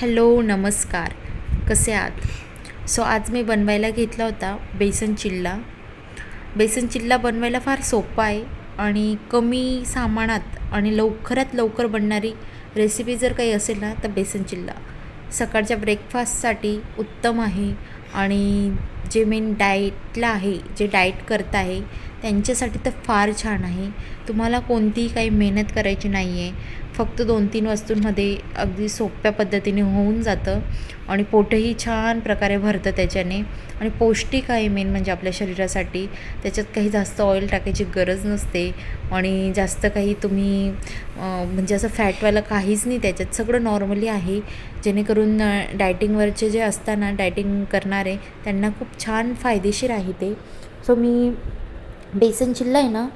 Hello नमस्कार. कसे आहात? सो आज मी बनवायला घेतला होता बेसन चिल्ला. बेसन चिल्ला बनवायला फार सोपा आहे आणि कमी सामानात आणि लवकरात लवकर बनणारी रेसिपी जर काही असेल ना तर बेसन चिल्ला. सकाळच्या ब्रेकफास्टसाठी उत्तम आहे आणि जे मेन डाएटला आहे जे डाएट करत आहे त्यांच्यासाठी तर फार छान आहे. तुम्हाला कोणतीही काही मेहनत करायची नाही आहे फक्त दोन तीन वस्तूंमध्ये अगदी सोप्या पद्धतीने होऊन जातं आणि पोटही छान प्रकारे भरतं त्याच्याने. आणि पौष्टिक आहे मेन म्हणजे आपल्या शरीरासाठी. त्याच्यात काही जास्त ऑइल टाकायची गरज नसते आणि जास्त काही तुम्ही म्हणजे असं फॅटवालं काहीच नाही त्याच्यात. सगळं नॉर्मली आहे. जेणेकरून डायटिंगवरचे जे असताना डायटिंग करणारे त्यांना खूप छान फायदेशीर आहे ते. सो मी बेसन चिल्ला आहे ना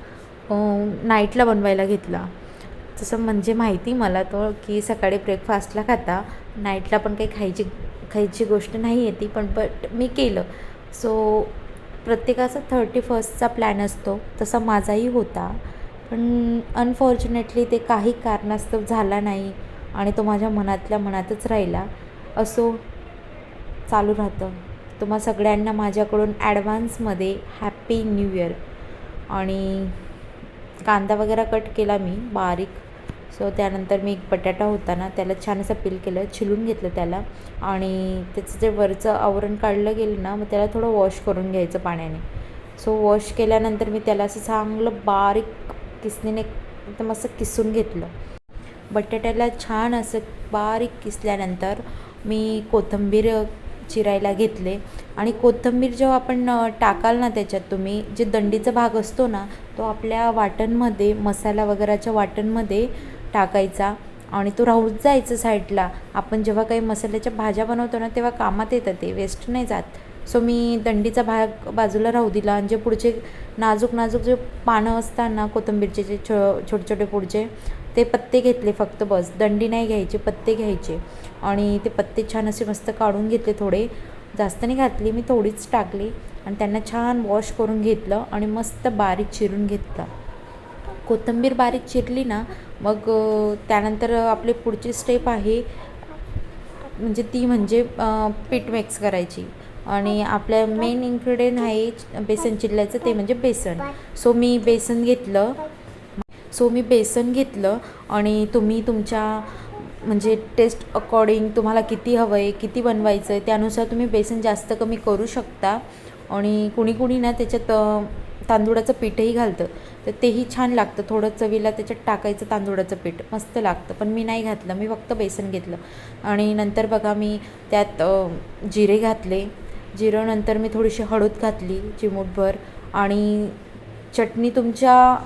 नाईटला बनवायला घेतला. तसं म्हणजे माहिती मला तो की सकाळी ब्रेकफास्टला खाता नाईटला पण काही खायची खायची गोष्ट नाही आहे ती पण बट मी केलं. सो प्रत्येकाचा थर्टी फर्स्टचा प्लॅन असतो तसा माझाही होता. पण अनफॉर्च्युनेटली ते काही कारणास्तव झाला नाही आणि तो माझ्या मनातल्या मनातच राहिला. असो चालू राहतं. तुम्हा सगळ्यांना माझ्याकडून ॲडव्हान्समध्ये हॅप्पी न्यू इयर आणि कांदा वगैरे कट केला मी बारीक. सो त्यानंतर मी एक बटाटा होता ना त्याला छान असं पील केलं छिलून घेतलं त्याला. आणि त्याचं जे वरचं आवरण काढलं गेलं ना मग त्याला थोडं वॉश करून घ्यायचं पाण्याने. सो वॉश केल्यानंतर मी त्याला असं चांगलं बारीक किसणीने एकदम असं किसून घेतलं. बटाट्याला छान असं बारीक किसल्यानंतर मी कोथिंबीर चिरायला घेतले. आणि कोथिंबीर जेव्हा आपण टाकाल ना त्याच्यात तुम्ही जे दंडीचा भाग असतो ना तो आपल्या वाटणमध्ये मसाला वगैरेच्या वाटणमध्ये टाकायचा आणि तो राहूच जायचं साईडला. आपण जेव्हा काही मसाल्याच्या भाज्या बनवतो ना तेव्हा कामात येतं ते वेस्ट नाही जात. सो मी दंडीचा भाग बाजूला राहू दिला आणि जे पुढचे नाजूक नाजूक जे पानं असतात ना कोथिंबीरचे जे छो छोटे छोटे पुढचे ते पत्ते घेतले फक्त बस. दंडी नाही घ्यायचे पत्ते घ्यायचे. आणि ते पत्ते छान असे मस्त काढून घेतले थोडे. जास्त नाही घातली मी थोडीच टाकली. आणि त्यांना छान वॉश करून घेतलं आणि मस्त बारीक चिरून घेतलं. कोथिंबीर बारीक चिरली ना मग त्यानंतर आपली पुढची स्टेप आहे म्हणजे ती म्हणजे पीठ मिक्स करायची. आणि आपल्या मेन इन्ग्रेडियंट आहे बेसन चिल्ल्याचं ते म्हणजे बेसन. सो मी बेसन घेतलं. सो मी बेसन घेतलं आणि तुम्ही तुमच्या म्हणजे टेस्ट अकॉर्डिंग तुम्हाला किती हवं आहे किती बनवायचं आहे त्यानुसार तुम्ही बेसन जास्त कमी करू शकता. आणि कुणी कुणी ना त्याच्यात तांदुळाचं तांदूळाचं पीठही घालतं. तर तेही छान लागतं. थोडं चवीला त्याच्यात टाकायचं तांदूळाचं पीठ. मस्त लागतं. पण मी नाही घातलं. मी फक्त बेसन घेतलं. आणि नंतर बघा मी त्यात जिरे घातले. जिरं नंतर मी थोडीशी हळद घातली. चिमूटभर. आणि चटणी तुमच्या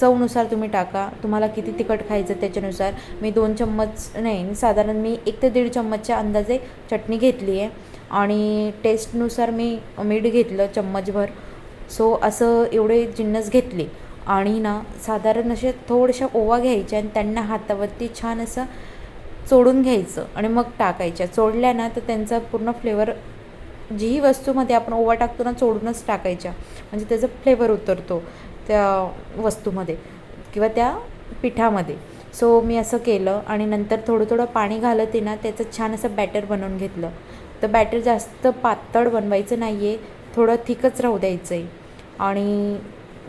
चवनुसार तुम्ही टाका. तुम्हाला किती तिखट खायचं त्याच्यानुसार. मी दोन चम्मच नाही साधारण मी एक ते दीड चम्मचच्या अंदाजे चटणी घेतली आहे. आणि टेस्टनुसार मी मीठ घेतलं चम्मचभर. सो असं एवढे जिन्नस घेतले. आणि ना साधारण असे थोड्याशा ओवा घ्यायच्या आणि त्यांना हातावरती छान असं चोडून घ्यायचं आणि मग टाकायच्या. चोडल्या ना तर त्यांचा पूर्ण फ्लेवर जीही वस्तूमध्ये आपण ओवा टाकतो ना चोडूनच टाकायच्या. म्हणजे त्याचा फ्लेवर उतरतो. त्या वस्तूमध्ये किंवा त्या पिठामध्ये. सो मी असं केलं आणि नंतर थोडं थोडं पाणी घालत आहे ना त्याचं छान असं बॅटर बनवून घेतलं. तर बॅटर जास्त पातळ बनवायचं नाही आहे थोडं थिकच राहू द्यायचं आहे आणि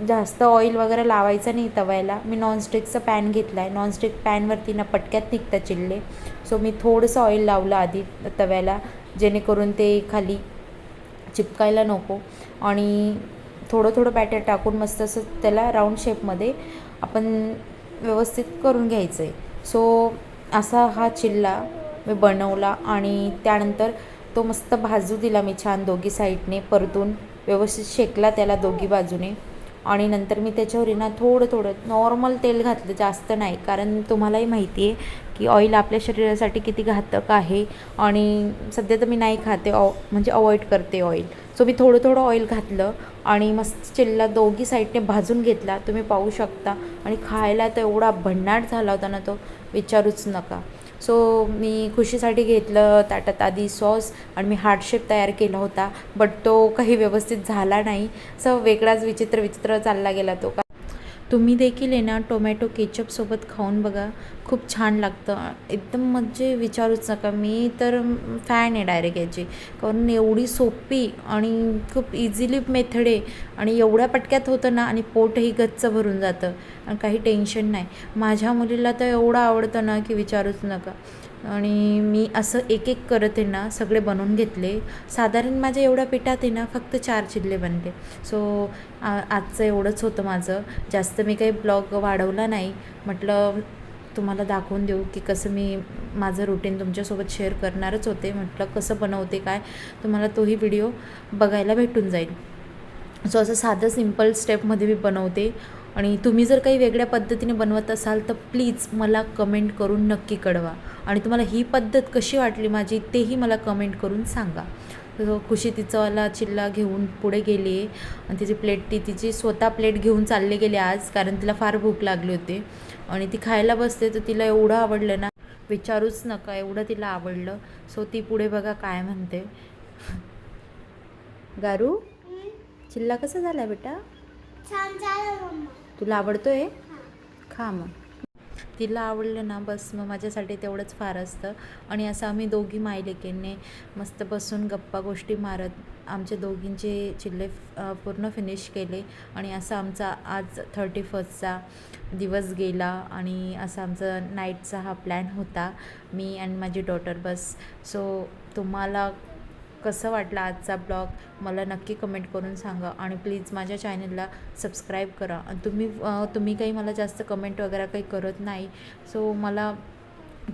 जास्त ऑइल वगैरे लावायचं नाही तव्याला. मी नॉनस्टिकचं पॅन घेतला आहे नॉनस्टिक पॅनवरती ना पटक्यात निघतं चिल्ले. सो मी थोडंसं ऑइल लावलं आधी तव्याला जेणेकरून ते खाली चिपकायला नको. आणि थोडं थोडं बॅटर टाकून मस्त असं त्याला राऊंड शेपमध्ये आपण व्यवस्थित करून घ्यायचं आहे सो असा हा चिल्ला मी बनवला आणि त्यानंतर तो मस्त भाजू दिला मी छान दोघी साईडने परतून. व्यवस्थित शेकला त्याला दोघी बाजूने. आणि नंतर मी त्याच्यावर ना थोडं थोडं नॉर्मल तेल घातलं जास्त नाही कारण तुम्हालाही माहिती आहे की ऑइल आपल्या शरीरासाठी किती घातक आहे आणि सध्या तर मी नाही खाते ऑ म्हणजे अवॉइड करते ऑइल सो मी थोडं थोडं ऑइल घातलं आणि मस्त चिल्ला दोघी साईडने भाजून घेतला. तुम्ही पाहू शकता. आणि खायला तर एवढा भन्नाट झाला होता ना तो विचारूच नका. सो मी खुशीसाठी घेतलं ताटात आधी सॉस आणि मी हार्डशेप तयार केला होता बट तो काही व्यवस्थित झाला नाही. सो वेगळाच विचित्र विचित्र चालला गेला तो. तुम्ही देखील आहे ना टोमॅटो केचपसोबत खाऊन बघा. खूप छान लागतं. एकदम म्हणजे विचारूच नका. मी तर फॅन आहे डायरेक्ट याची. कारण एवढी सोपी आणि खूप इझिली मेथड आहे. आणि एवढ्या पटक्यात होतं ना आणि पोटही गच्च भरून जातं. आणि काही टेन्शन नाही. माझ्या मुलीला तर एवढं आवडतं ना की विचारूच नका. आणि मी असं एक एक करत आहे ना सगळे बनवून घेतले. साधारण माझ्या एवढ्या पिठात आहे ना फक्त चार चिल्ले बनले. सो आजचं एवढंच होतं माझं. जास्त मी काही ब्लॉग वाढवला नाही. म्हटलं तुम्हाला दाखवून देऊ की कसं मी माझं रुटीन तुमच्यासोबत शेअर करणारच होते. म्हटलं कसं बनवते काय? तुम्हाला तोही व्हिडिओ बघायला भेटून जाईल. सो असं साधं सिंपल स्टेपमध्ये मी बनवते. आणि तुम्ही जर काही वेगळ्या पद्धतीने बनवत असाल तर प्लीज मला कमेंट करून नक्की कळवा. आणि तुम्हाला ही पद्धत कशी वाटली माझी तेही मला कमेंट करून सांगा. खुशी तिचावाला चिल्ला घेऊन पुढे गेली. आहे आणि तिची प्लेट ती तिची स्वतः प्लेट घेऊन चालले गेली आज कारण तिला फार भूक लागली होती. आणि ती खायला बसते तर तिला एवढं आवडलं ना. विचारूच नका एवढं तिला आवडलं. सो ती पुढे बघा काय म्हणते. गारू चिल्ला कसा झाला बेटा? छान झालं तुला आवडतो आहे खा मग. तिला आवडलं ना बस मग माझ्यासाठी तेवढंच फार असतं. आणि असं आम्ही दोघी मायलेकींनी मस्त बसून गप्पा गोष्टी मारत आमच्या दोघींचे चिल्ले पूर्ण फिनिश केले. आणि असं आमचा आज थर्टी फर्स्टचा दिवस गेला. आणि असा आमचा नाईटचा हा प्लॅन होता. मी अँड माझी डॉटर बस. सो तुम्हाला कसं वाटलं आजचा ब्लॉग मला नक्की कमेंट करून सांगा आणि प्लीज माझ्या चॅनलला सबस्क्राईब करा. आणि तुम्ही तुम्ही काही मला जास्त कमेंट वगैरे काही करत नाही सो मला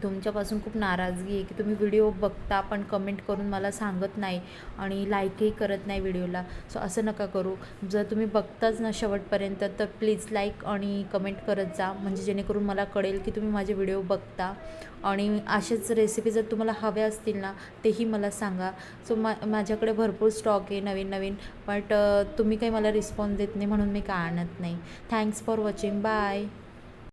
तुमच्यापासून खूप नाराजगी आहे की तुम्ही व्हिडिओ बघता पण कमेंट करून मला सांगत नाही आणि लाईकही करत नाही व्हिडिओला. सो असं नका करू. जर तुम्ही बघताच ना शेवटपर्यंत तर प्लीज लाईक आणि कमेंट करत जा. म्हणजे जेणेकरून मला कळेल की तुम्ही माझे व्हिडिओ बघता. आणि असेच रेसिपी जर तुम्हाला हव्या असतील ना तेही मला सांगा. सो मा माझ्याकडे भरपूर स्टॉक आहे नवीन नवीन बट तुम्ही काही मला रिस्पॉन्स देत नाही म्हणून मी काय आणत नाही. Thanks for watching bye